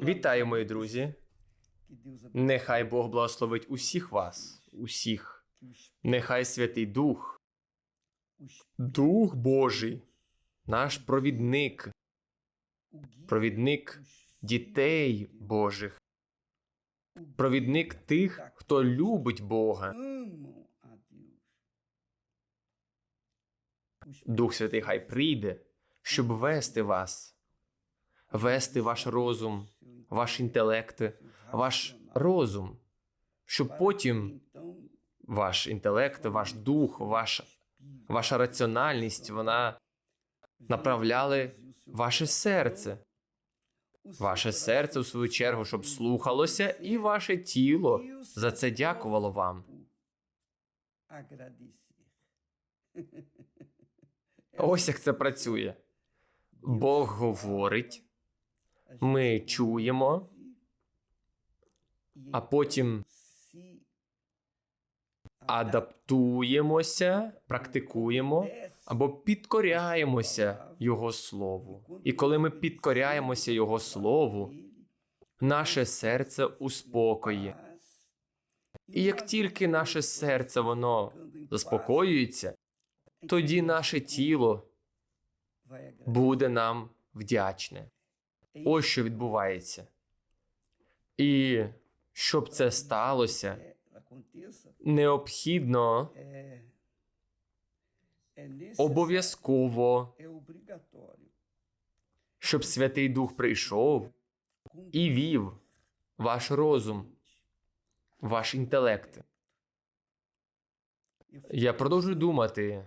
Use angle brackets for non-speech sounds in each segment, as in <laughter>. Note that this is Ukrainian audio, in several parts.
Вітаю, мої друзі. Нехай Бог благословить усіх вас, усіх. Нехай Святий Дух, Дух Божий, наш провідник, провідник дітей Божих, провідник тих, хто любить Бога. Дух Святий хай прийде, щоб вести вас, вести ваш розум, ваш інтелект, ваш розум, щоб потім ваш інтелект, ваш дух, ваш, ваша раціональність, вона направляли ваше серце. Ваше серце, у свою чергу, щоб слухалося, і ваше тіло за це дякувало вам. Ось як це працює. Бог говорить, ми чуємо, а потім адаптуємося, практикуємо або підкоряємося Його Слову. І коли ми підкоряємося Його Слову, наше серце у. І як тільки наше серце воно заспокоюється, тоді наше тіло буде нам вдячне. Ось що відбувається. І щоб це сталося, необхідно обов'язково, щоб Святий Дух прийшов і вів ваш розум, ваш інтелект. Я продовжую думати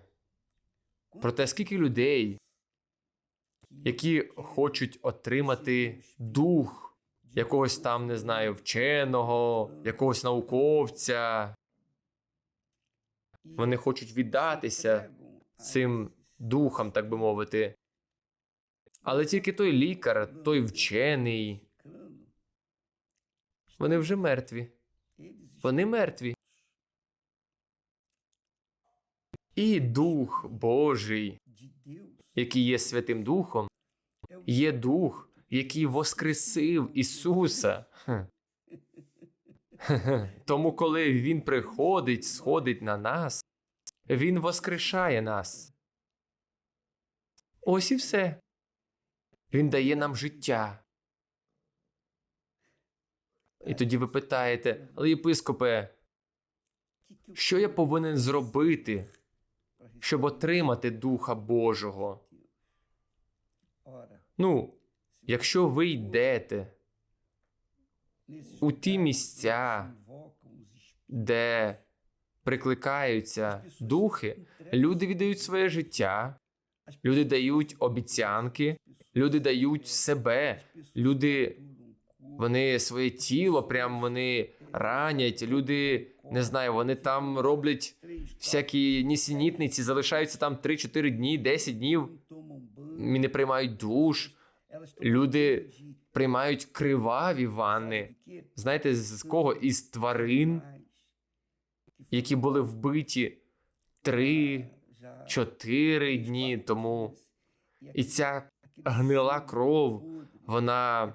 про те, скільки людей, які хочуть отримати дух якогось там, не знаю, вченого, якогось науковця. Вони хочуть віддатися цим духам, так би мовити. Але тільки той лікар, той вчений, вони вже мертві. Вони мертві. І Дух Божий, який є Святим Духом, є Дух, який воскресив Ісуса. <laughs> Тому, коли Він приходить, сходить на нас, Він воскрешає нас. Ось і все. Він дає нам життя. І тоді ви питаєте, але єпископе, що я повинен зробити, щоб отримати Духа Божого? Ну, якщо ви йдете у ті місця, де прикликаються духи, люди віддають своє життя, люди дають обіцянки, люди дають себе, люди вони своє тіло, прям вони ранять, люди не знаю, вони там роблять всякі нісенітниці, залишаються там 3-4 дні, 10 днів, не приймають душ. Люди приймають криваві ванни. Знаєте, з кого? Із тварин, які були вбиті 3-4 дні тому. І ця гнила кров, вона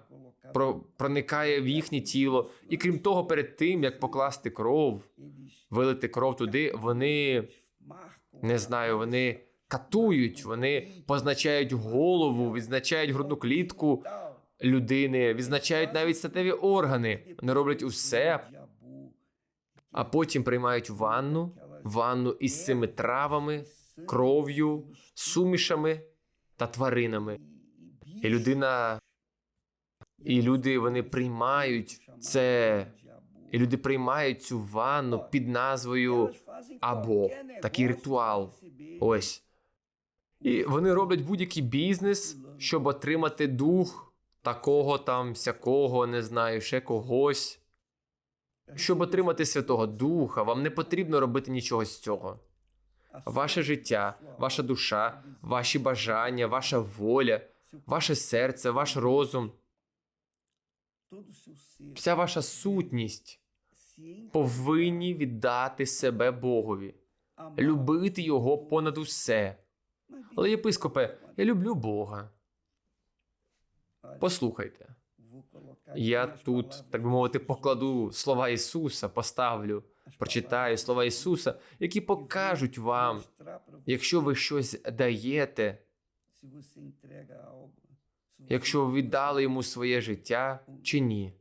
про, проникає в їхнє тіло. І крім того, перед тим як покласти кров, вилити кров туди, вони не знаю, вони катують, вони позначають голову, відзначають грудну клітку людини, відзначають навіть статеві органи. Вони роблять усе, а потім приймають ванну, ванну із цими травами, кров'ю, сумішами та тваринами. І людина, і люди вони приймають це, і люди приймають цю ванну під назвою або такий ритуал. Ось. І вони роблять будь-який бізнес, щоб отримати дух такого там, сякого, не знаю, ще когось. Щоб отримати Святого Духа, вам не потрібно робити нічого з цього. Ваше життя, ваша душа, ваші бажання, ваша воля, ваше серце, ваш розум, вся ваша сутність повинні віддати себе Богові, любити Його понад усе. Але, єпископе, я люблю Бога. Послухайте, Я тут, так би мовити, покладу слова Ісуса, поставлю, прочитаю слова Ісуса, які покажуть вам, якщо ви щось даєте, якщо ви віддали йому своє життя чи ні.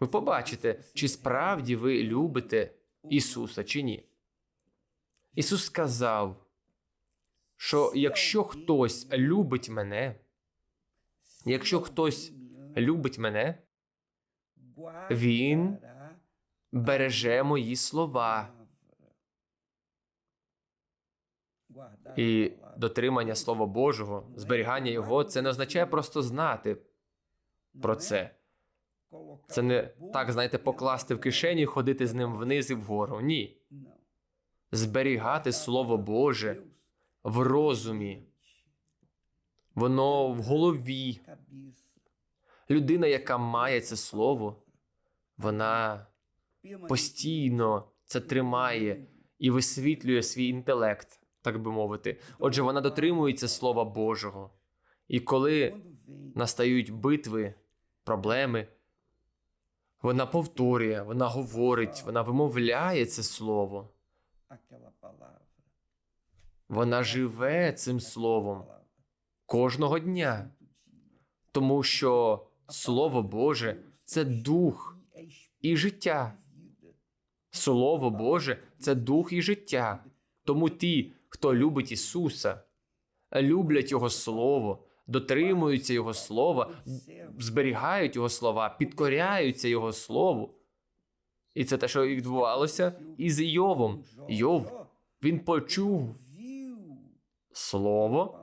Ви побачите, чи справді ви любите Ісуса чи ні. Ісус сказав, що якщо хтось любить мене, якщо хтось любить мене, він береже мої слова. І дотримання Слова Божого, зберігання його, це не означає просто знати про це. Це не так, знаєте, покласти в кишені, і ходити з ним вниз і вгору. Ні. Зберігати Слово Боже в розумі, воно в голові. Людина, яка має це слово, вона постійно це тримає і висвітлює свій інтелект, так би мовити. Отже, вона дотримується Слова Божого. І коли настають битви, проблеми, вона повторює, вона говорить, вона вимовляє це слово. Вона живе цим словом кожного дня, тому що Слово Боже це дух і життя. Слово Боже це дух і життя. Тому ті, хто любить Ісуса, люблять Його Слово, дотримуються Його Слова, зберігають Його слова, підкоряються Його Слову. І це те, що відбувалося із Йовом. Йов, він почув слово,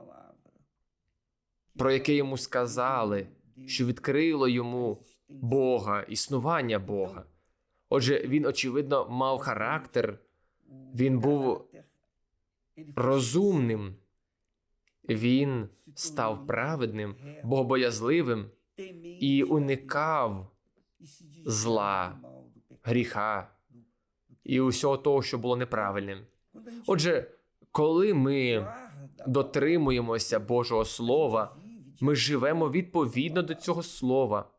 про яке йому сказали, що відкрило йому Бога, існування Бога. Отже, він, очевидно, мав характер, він був розумним, він став праведним, богобоязливим і уникав зла, гріха і усього того, що було неправильним. Отже, коли ми дотримуємося Божого Слова, ми живемо відповідно до цього слова.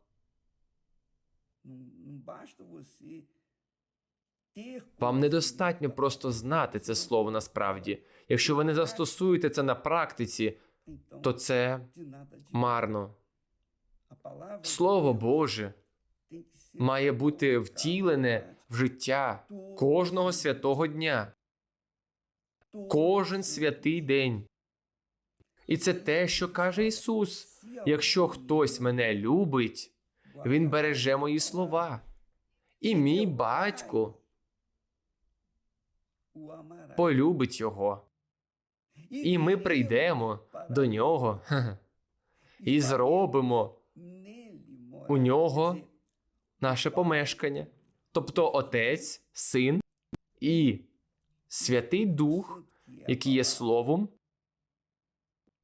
Вам недостатньо просто знати це слово насправді. Якщо ви не застосуєте це на практиці, то це марно. Слово Боже має бути втілене в життя кожного святого дня, кожен святий день. І це те, що каже Ісус. Якщо хтось мене любить, він береже мої слова. І мій батько полюбить його. І ми прийдемо до нього <laughs> і зробимо у нього наше помешкання. Тобто Отець, Син і Святий Дух, який є Словом,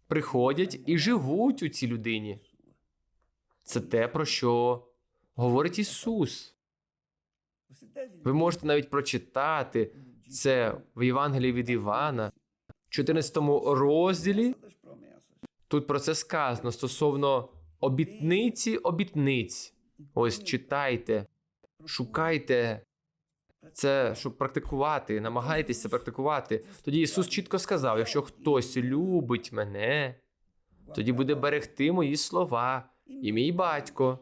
приходять і живуть у цій людині. Це те, про що говорить Ісус. Ви можете навіть прочитати це в Євангелії від Івана, 14 розділі. Тут про це сказано стосовно обітниці обітниць. Ось читайте, шукайте це, щоб практикувати, намагайтеся практикувати. Тоді Ісус чітко сказав: якщо хтось любить мене, тоді буде берегти мої слова, і мій батько,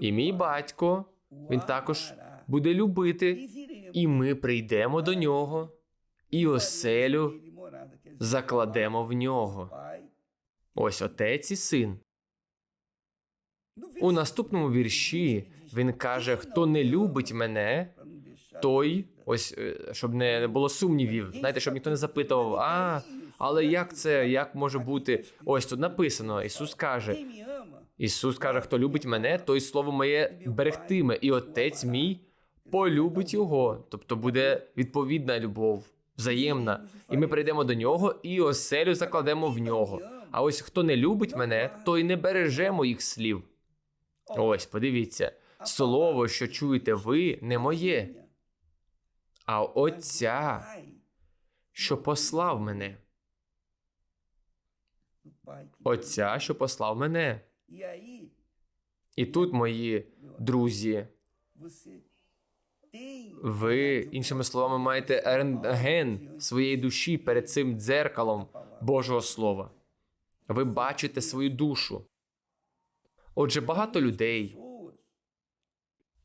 і мій батько, він також буде любити, і ми прийдемо до нього, і оселю закладемо в нього. Ось отець і син. У наступному вірші він каже: хто не любить мене, той, ось е, щоб не було сумнівів, знаєте, щоб ніхто не запитував, а але як це, як може бути? Ось тут написано: Ісус каже: Ісус каже, хто любить мене, той слово моє берегтиме, і отець мій полюбить його. Тобто буде відповідна любов, взаємна. І ми прийдемо до нього і оселю закладемо в нього. А ось хто не любить мене, той не береже моїх слів. Ось, подивіться, слово, що чуєте ви, не моє, а Отця, що послав мене. Отця, що послав мене. І тут, мої друзі, ви, іншими словами, маєте рентген своєї душі перед цим дзеркалом Божого Слова. Ви бачите свою душу. Отже, багато людей,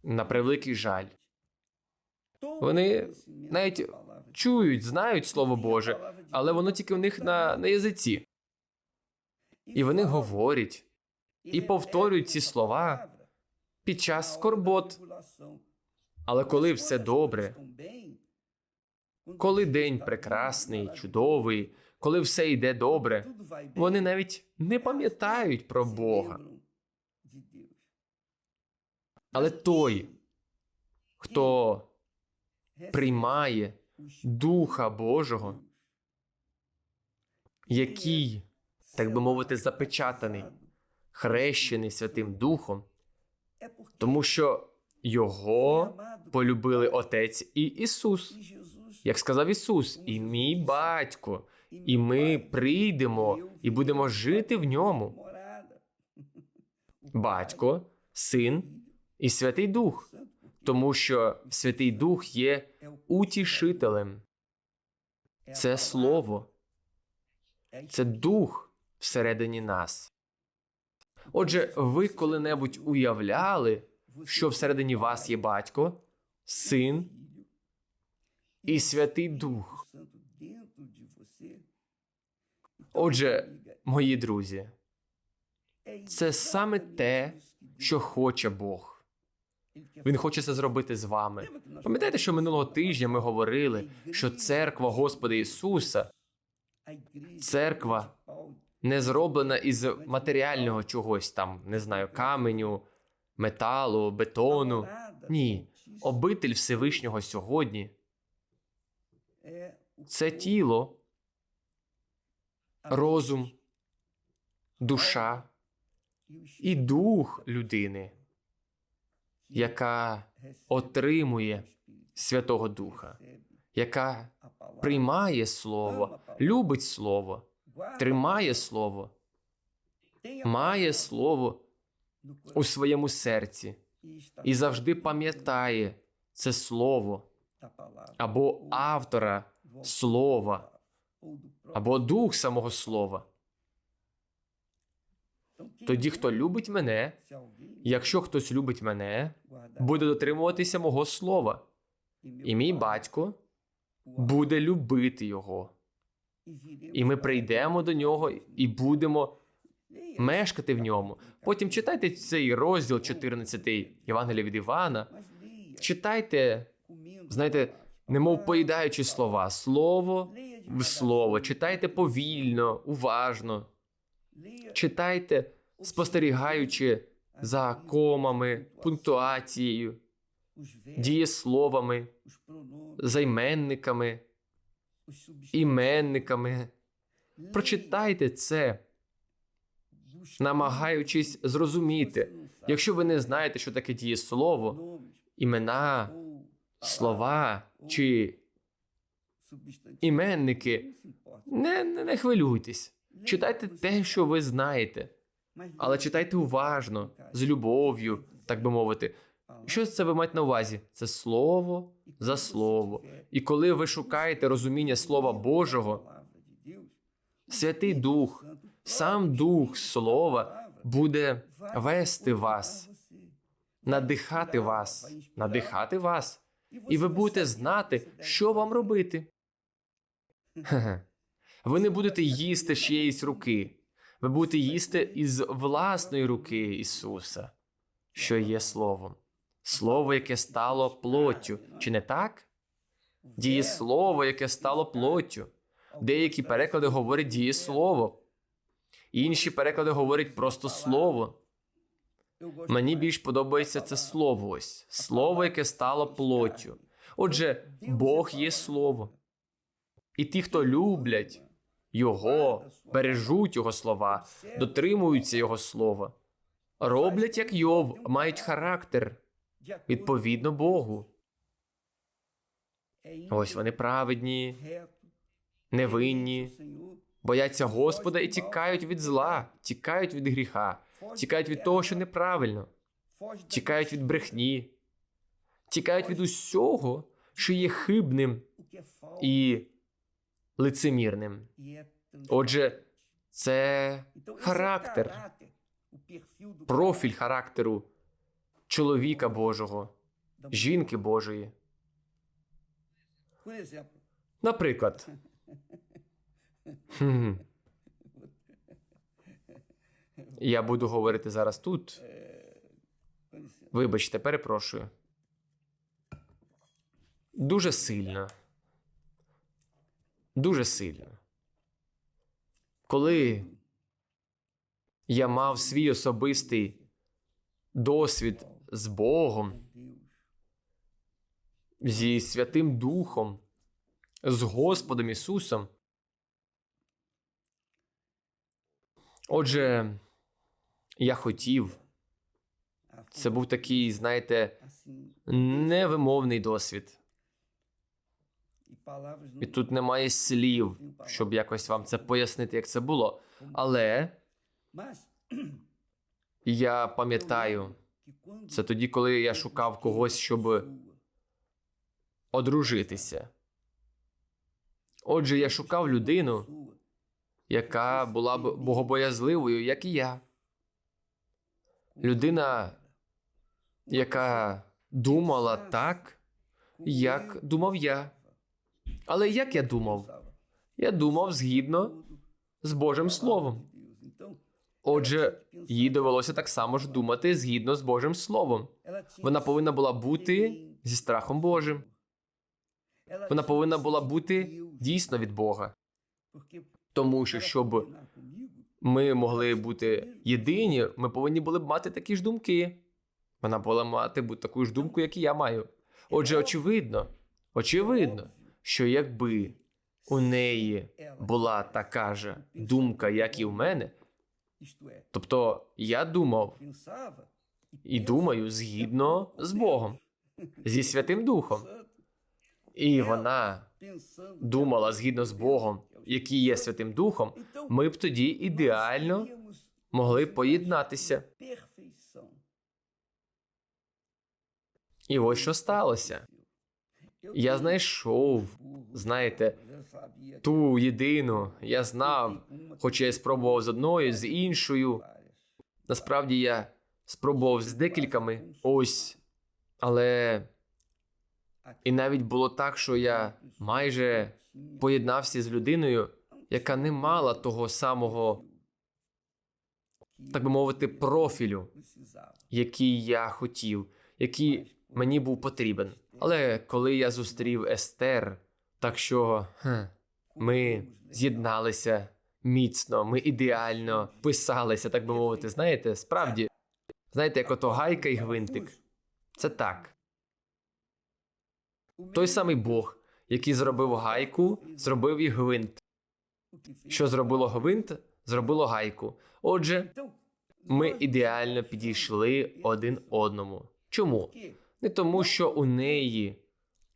на превеликий жаль, Вони навіть чують, знають Слово Боже, але воно тільки в них на, на язиці. І вони говорять і повторюють ці слова під час скорбот. Але коли все добре, коли день прекрасний, чудовий, коли все йде добре, вони навіть не пам'ятають про Бога. Але той, хто приймає Духа Божого, який, так би мовити, запечатаний, хрещений Святим Духом, тому що його полюбили Отець і Ісус. Як сказав Ісус, і мій батько, і ми прийдемо і будемо жити в ньому. Батько, Син і Святий Дух, тому що Святий Дух є утішителем. Це слово, це дух всередині нас. Отже, ви коли-небудь уявляли, що всередині вас є батько, син і Святий Дух. Отже, мої друзі, це саме те, що хоче Бог. Він хоче це зробити з вами. Пам'ятаєте, що минулого тижня ми говорили, що церква Господа Ісуса церква не зроблена із матеріального чогось там, не знаю, каменю, металу, бетону. Ні, обитель Всевишнього сьогодні це тіло, розум, душа і дух людини, яка отримує Святого Духа, яка приймає Слово, любить Слово, тримає Слово, має Слово у своєму серці і завжди пам'ятає це Слово або автора Слова, або дух самого Слова. Тоді, хто любить мене, якщо хтось любить мене, буде дотримуватися мого слова, і мій батько буде любити його. І ми прийдемо до нього і будемо мешкати в ньому. Потім читайте цей розділ 14 Євангелія від Івана. Читайте, знаєте, немов поїдаючи слова, слово в слово. Читайте повільно, уважно. Читайте, спостерігаючи за комами, пунктуацією, дієсловами, займенниками, іменниками. Прочитайте це, намагаючись зрозуміти. Якщо ви не знаєте, що таке дієслово, імена, слова чи іменники, не, не, не хвилюйтесь. Читайте те, що ви знаєте, але читайте уважно, з любов'ю, так би мовити. Що це ви маєте на увазі? Це слово за слово. І коли ви шукаєте розуміння Слова Божого, Святий Дух, сам Дух Слова буде вести вас, надихати вас, надихати вас, і ви будете знати, що вам робити. Ви не будете їсти з чиєїсь руки. Ви будете їсти із власної руки Ісуса, що є Словом. Слово, яке стало плоттю. Чи не так? Дієслово, яке стало плоттю. Деякі переклади говорять дієслово. Інші переклади говорять просто слово. Мені більш подобається це слово ось слово, яке стало плоттю. Отже, Бог є слово. І ті, хто люблять його, бережуть його слова, дотримуються його слова, роблять як Йов, мають характер відповідно Богу. Ось вони праведні, невинні, бояться Господа і тікають від зла, тікають від гріха, тікають від того, що неправильно, тікають від брехні, тікають від усього, що є хибним і лицемірним. Отже, це характер, профіль характеру чоловіка Божого, жінки Божої. Наприклад, я буду говорити зараз тут. Вибачте, перепрошую. Дуже сильно. Дуже сильно. Коли я мав свій особистий досвід з Богом, зі Святим Духом, з Господом Ісусом. Отже, я хотів, це був такий, знаєте, невимовний досвід. І тут немає слів, щоб якось вам це пояснити, як це було. Але я пам'ятаю, це тоді, коли я шукав когось, щоб одружитися. Отже, я шукав людину, яка була б богобоязливою, як і я. Людина, яка думала так, як думав я. Але як я думав? Я думав згідно з Божим Словом. Отже, їй довелося так само ж думати згідно з Божим Словом. Вона повинна була бути зі страхом Божим. Вона повинна була бути дійсно від Бога. Тому що, щоб ми могли бути єдині, ми повинні були б мати такі ж думки. Вона була мати таку ж думку, як і я маю. Отже, очевидно, очевидно, що якби у неї була така ж думка, як і в мене, тобто я думав і думаю згідно з Богом, зі Святим Духом. І вона думала згідно з Богом, який є Святим Духом, ми б тоді ідеально могли поєднатися. І ось що сталося. Я знайшов, знаєте, ту єдину, я знав, хоча я спробував з одною, з іншою. Насправді я спробував з декількома, ось. Але і навіть було так, що я майже поєднався з людиною, яка не мала того самого, так би мовити, профілю, який я хотів, який мені був потрібен. Але коли я зустрів Естер, так що ми з'єдналися міцно, ми ідеально писалися, так би мовити. Знаєте, справді, знаєте, як ото гайка і гвинтик. Це так. Той самий Бог, який зробив гайку, зробив і гвинт. Що зробило гвинт, зробило гайку. Отже, ми ідеально підійшли один одному. Чому? Не тому, що у неї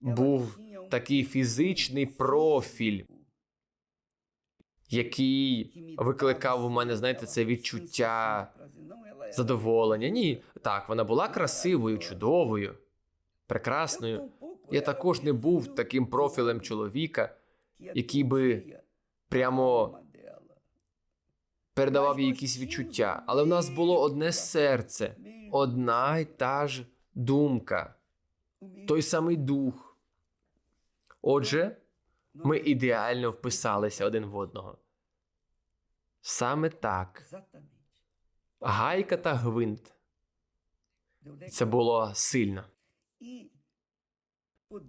був такий фізичний профіль, який викликав у мене, знаєте, це відчуття задоволення. Ні, так, вона була красивою, чудовою, прекрасною. Я також не був таким профілем чоловіка, який би прямо передавав їй якісь відчуття. Але в нас було одне серце, одна й та ж думка, той самий дух. Отже, ми ідеально вписалися один в одного. Саме так. Гайка та гвинт. Це було сильно.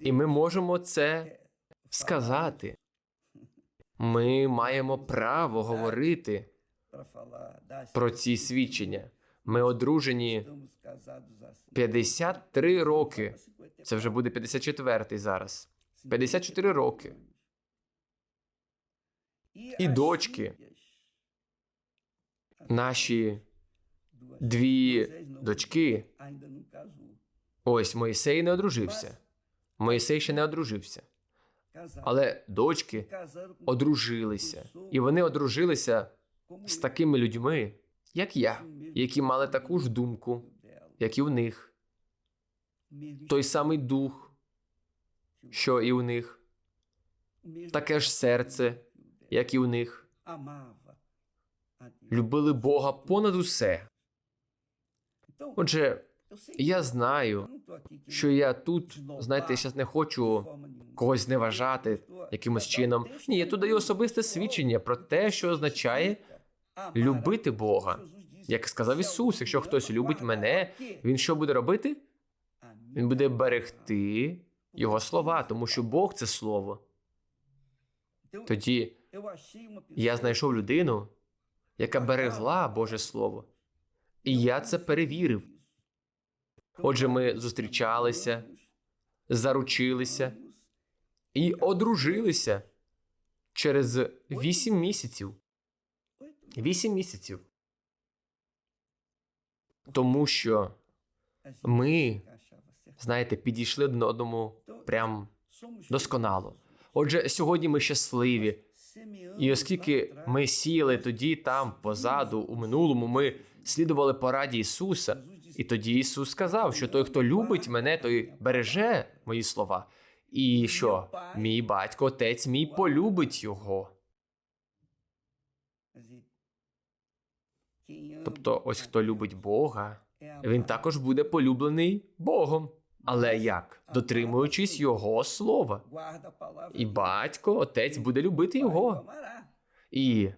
І ми можемо це сказати. Ми маємо право говорити про ці свідчення. Ми одружені 53 роки. Це вже буде 54-й зараз. 54 роки. І дочки. Наші дві дочки. Ось Моїсей не одружився. Моїсей ще не одружився. Але дочки одружилися, і вони одружилися з такими людьми, як я, які мали таку ж думку, як і в них, той самий дух, що і в них, таке ж серце, як і в них, любили Бога понад усе. Отже, я знаю, що я тут, знаєте, я зараз не хочу когось зневажати якимось чином. Ні, я тут даю особисте свідчення про те, що означає любити Бога. Як сказав Ісус, якщо хтось любить мене, він що буде робити? Він буде берегти його слова, тому що Бог це слово. Тоді я знайшов людину, яка берегла Боже Слово. І я це перевірив. Отже, ми зустрічалися, заручилися і одружилися через вісім місяців. Вісім місяців. Тому що ми, знаєте, підійшли один одному прям досконало. Отже, сьогодні ми щасливі. І оскільки ми сіяли тоді там позаду, у минулому, ми слідували пораді Ісуса. І тоді Ісус сказав, що той, хто любить мене, той береже мої слова. І що мій батько, отець мій полюбить його. Тобто, ось хто любить Бога, він також буде полюблений Богом. Але як? Дотримуючись Його слова. І батько, отець буде любити його. І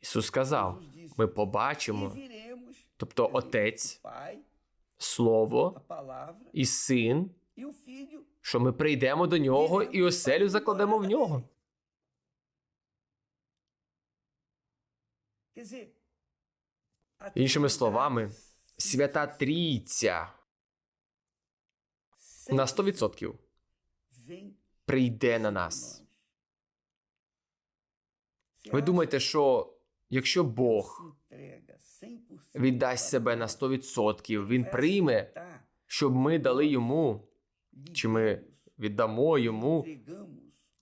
Ісус сказав: ми побачимо, тобто Отець, Слово і Син, що ми прийдемо до нього і оселю закладемо в нього. Іншими словами, Свята Трійця на 100% прийде на нас. Ви думаєте, що якщо Бог віддасть себе на 100%, він прийме, щоб ми дали йому, чи ми віддамо йому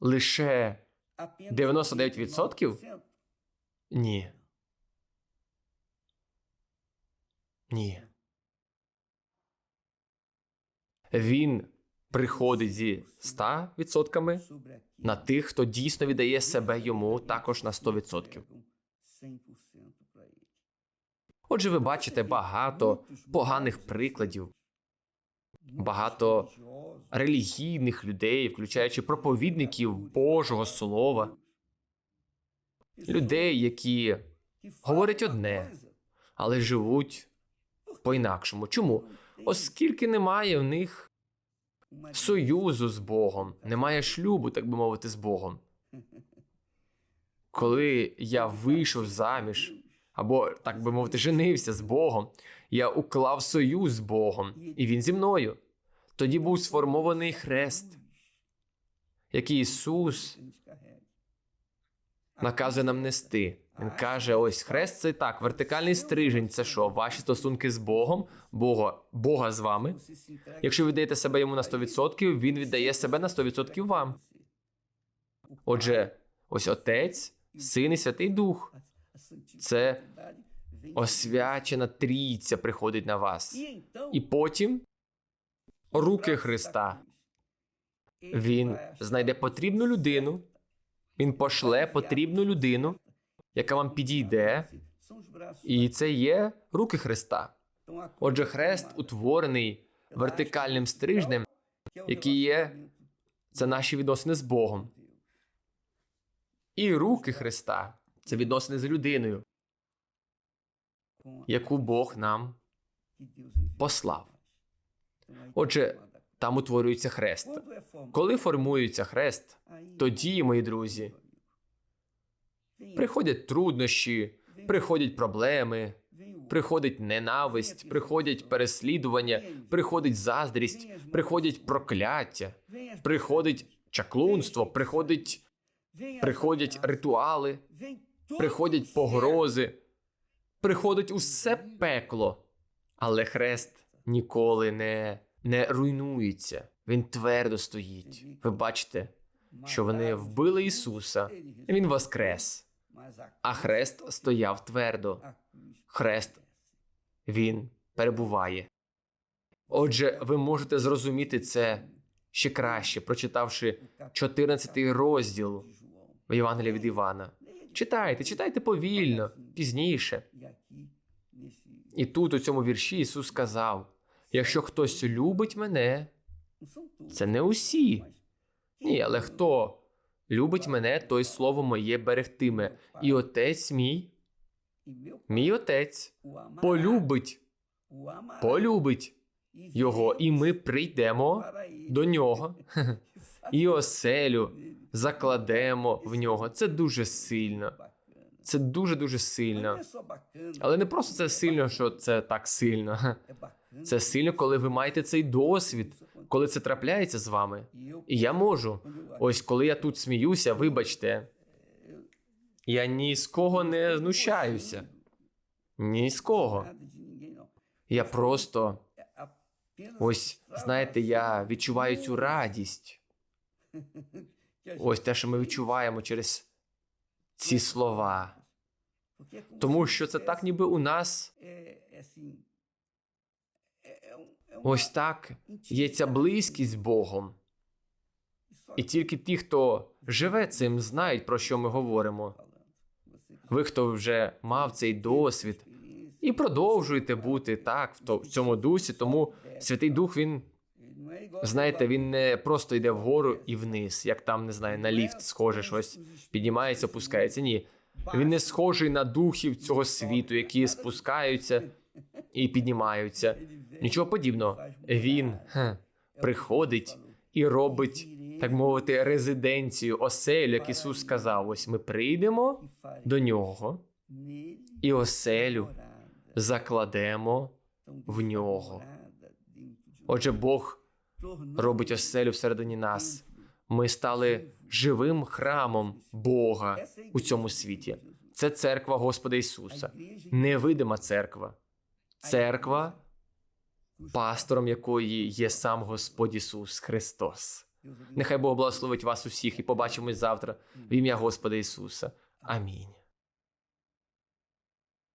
лише 99%? Ні. Ні. Він приходить зі 100% на тих, хто дійсно віддає себе йому також на 100%. Отже, ви бачите багато поганих прикладів, багато релігійних людей, включаючи проповідників Божого Слова, людей, які говорять одне, але живуть по-інакшому. Чому? Оскільки немає в них союзу з Богом, немає шлюбу, так би мовити, з Богом. Коли я вийшов заміж, або, так би мовити, женився з Богом, я уклав союз з Богом, і він зі мною. Тоді був сформований хрест, який Ісус наказує нам нести. Він каже: ось хрест це так, вертикальний стрижень це що? Ваші стосунки з Богом, Бога, Бога з вами. Якщо ви даєте себе йому на 100%, він віддає себе на 100% вам. Отже, ось Отець, Син і Святий Дух. Це освячена трійця приходить на вас. І потім руки Христа. Він знайде потрібну людину, він пошле потрібну людину, яка вам підійде, і це є руки Христа. Отже, хрест утворений вертикальним стрижнем, який є це наші відносини з Богом. І руки Христа це відносини з людиною, яку Бог нам послав. Отже, там утворюється хрест. Коли формується хрест, тоді, мої друзі, приходять труднощі, приходять проблеми, приходить ненависть, приходять переслідування, приходить заздрість, приходять прокляття, приходить чаклунство, приходить, приходять ритуали, приходять погрози, приходить усе пекло, але хрест ніколи не, не руйнується. Він твердо стоїть. Ви бачите, що вони вбили Ісуса, Він воскрес, а хрест стояв твердо. Хрест Він перебуває. Отже, ви можете зрозуміти це ще краще, прочитавши 14 розділ в Євангелії від Івана. Читайте, читайте повільно, пізніше. І тут, у цьому вірші, Ісус сказав: якщо хтось любить мене, це не усі. Ні, але хто любить мене, той слово моє берегтиме. І отець мій, мій отець, полюбить, полюбить його, і ми прийдемо до нього і оселю закладемо в нього. Це дуже сильно. Це дуже дуже сильно. Але не просто це сильно, що це так сильно. Це сильно, коли ви маєте цей досвід, коли це трапляється з вами. І я можу. Ось коли я тут сміюся, вибачте, я ні з кого не знущаюся. Ні з кого. Я просто, ось, знаєте, я відчуваю цю радість. Ось те, що ми відчуваємо через ці слова. Тому що це так, ніби у нас ось так є ця близькість з Богом. І тільки ті, хто живе цим, знають, про що ми говоримо. Ви, хто вже мав цей досвід, і продовжуєте бути так в цьому дусі, тому Святий Дух, він, знаєте, він не просто йде вгору і вниз, як там, не знаю, на ліфт схоже щось піднімається, опускається. Ні. Він не схожий на духів цього світу, які спускаються і піднімаються. Нічого подібного. Він хе, приходить і робить, так мовити, резиденцію, оселю, як Ісус сказав. Ось ми прийдемо до нього і оселю закладемо в нього. Отже, Бог робить оселю всередині нас. Ми стали живим храмом Бога у цьому світі. Це церква Господа Ісуса, невидима церква. Церква, пастором якої є сам Господь Ісус Христос. Нехай Бог благословить вас усіх і побачимось завтра в ім'я Господа Ісуса. Амінь.